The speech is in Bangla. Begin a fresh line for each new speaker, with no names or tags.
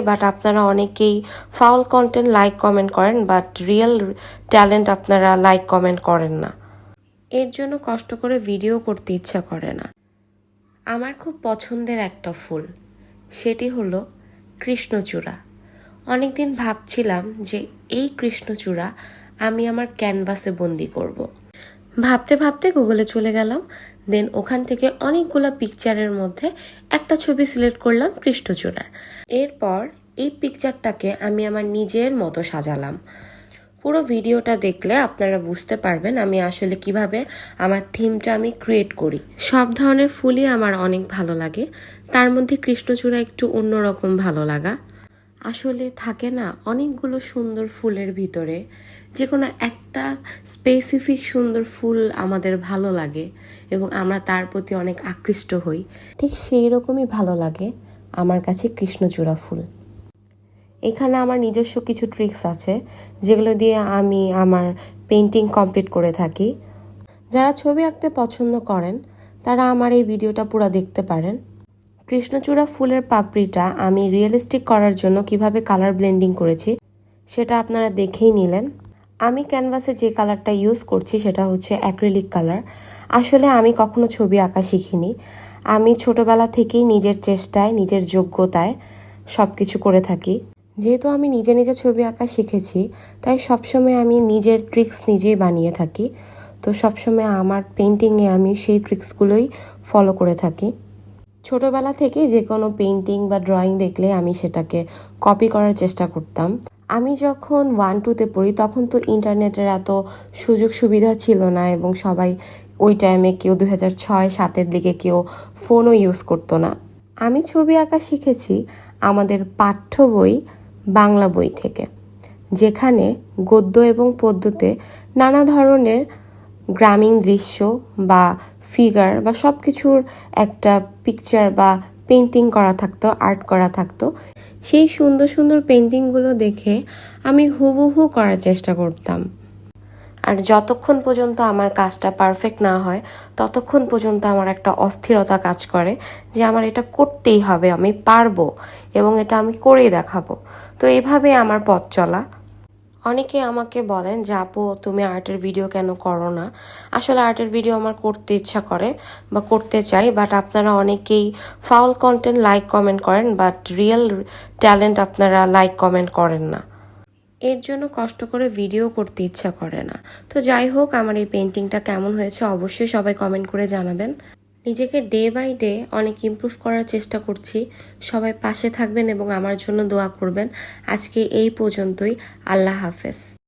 বাট আপনারা অনেকেই ফাউল কন্টেন্ট লাইক কমেন্ট করেন বাট রিয়েল ট্যালেন্ট আপনারা লাইক কমেন্ট করেন না। এর জন্য কষ্ট করে ভিডিও করতে ইচ্ছা করে না। আমার খুব পছন্দের একটা ফুল, সেটি হলো কৃষ্ণচূড়া। অনেকদিন ভাবছিলাম যে এই কৃষ্ণচূড়া আমি আমার ক্যানভাসে বন্দি করব। ভাবতে ভাবতে গুগলে চলে গেলাম। দেন ওখান থেকে অনেকগুলো পিকচারের মধ্যে একটা ছবি সিলেক্ট করলাম কৃষ্ণচূড়ার। এরপর এই পিকচারটাকে আমি আমার নিজের মতো সাজালাম। পুরো ভিডিওটা দেখলে আপনারা বুঝতে পারবেন আমি আসলে কীভাবে আমার থিমটা আমি ক্রিয়েট করি। সব ধরনের ফুলই আমার অনেক ভালো লাগে। তার মধ্যে কৃষ্ণচূড়া একটু অন্যরকম ভালো লাগা। আসলে থাকে না অনেকগুলো সুন্দর ফুলের ভিতরে। যে কোনো একটা স্পেসিফিক সুন্দর ফুল আমাদের ভালো লাগে এবং আমরা তার প্রতি অনেক আকৃষ্ট হই। ঠিক সেই রকমই ভালো লাগে আমার কাছে কৃষ্ণচূড়া ফুল। এখানে আমার নিজস্ব কিছু ট্রিক্স আছে, যেগুলো দিয়ে আমি আমার পেন্টিং কমপ্লিট করে থাকি। যারা ছবি আঁকতে পছন্দ করেন, তারা আমার এই ভিডিওটা পুরো দেখতে পারেন। কৃষ্ণচূড়া ফুলের পাপড়িটা আমি রিয়েলিস্টিক করার জন্য কীভাবে কালার ব্লেন্ডিং করেছি, সেটা আপনারা দেখেই নিলেন। আমি ক্যানভাসে যে কালারটা ইউজ করছি, সেটা হচ্ছে অ্যাক্রিলিক কালার আসলে আমি কখনো ছবি আঁকা শিখিনি। আমি ছোটবেলা থেকেই নিজের চেষ্টায়, নিজের যোগ্যতায় সব কিছু করে থাকি। যেহেতু আমি নিজে নিজে ছবি আঁকা শিখেছি, তাই সবসময় আমি নিজের ট্রিক্স নিজেই বানিয়ে থাকি। তো সবসময় আমার পেন্টিংয়ে আমি সেই ট্রিক্সগুলোই ফলো করে থাকি। ছোটবেলা থেকে যে কোনো পেন্টিং বা ড্রয়িং দেখলে আমি সেটাকে কপি করার চেষ্টা করতাম। আমি যখন ওয়ান টুতে পড়ি, তখন তো ইন্টারনেটের এত সুযোগ সুবিধা ছিল না এবং সবাই ওই টাইমে কেউ দু হাজার ছয় সাতের দিকে কেউ ফোনও ইউজ করতো না। আমি ছবি আঁকা শিখেছি আমাদের পাঠ্য বই, বাংলা বই থেকে, যেখানে গদ্য এবং পদ্যতে নানা ধরনের গ্রামীণ দৃশ্য বা ফিগার বা সব কিছুর একটা পিকচার বা পেন্টিং করা থাকতো আর্ট করা থাকতো। সেই সুন্দর সুন্দর পেন্টিংগুলো দেখে আমি হুবহু করার চেষ্টা করতাম। আর যতক্ষণ পর্যন্ত আমার কাজটা পারফেক্ট না হয়, ততক্ষণ পর্যন্ত আমার একটা অস্থিরতা কাজ করে যে আমার এটা করতেই হবে, আমি পারব এবং এটা আমি করেই দেখাবো। তো এভাবে আমার পথ চলা। অনেকে আমাকে বলেন যে, আপু, তুমি আর্টের ভিডিও কেন করো না? আসলে আর্টের ভিডিও আমার করতে ইচ্ছা করে বা করতে চাই বাট আপনারা অনেকেই ফাউল কন্টেন্ট লাইক কমেন্ট করেন বাট রিয়েল ট্যালেন্ট আপনারা লাইক কমেন্ট করেন না। এর জন্য কষ্ট করে ভিডিও করতে ইচ্ছা করে না। তো যাই হোক, আমার এই পেন্টিংটা কেমন হয়েছে অবশ্যই সবাই কমেন্ট করে জানাবেন। নিজেকে ডে বাই ডে অনেক ইম্প্রুভ করার চেষ্টা করছি। সবাই পাশে থাকবেন এবং আমার জন্য দোয়া করবেন। আজকে এই পর্যন্তই। আল্লাহ হাফেজ।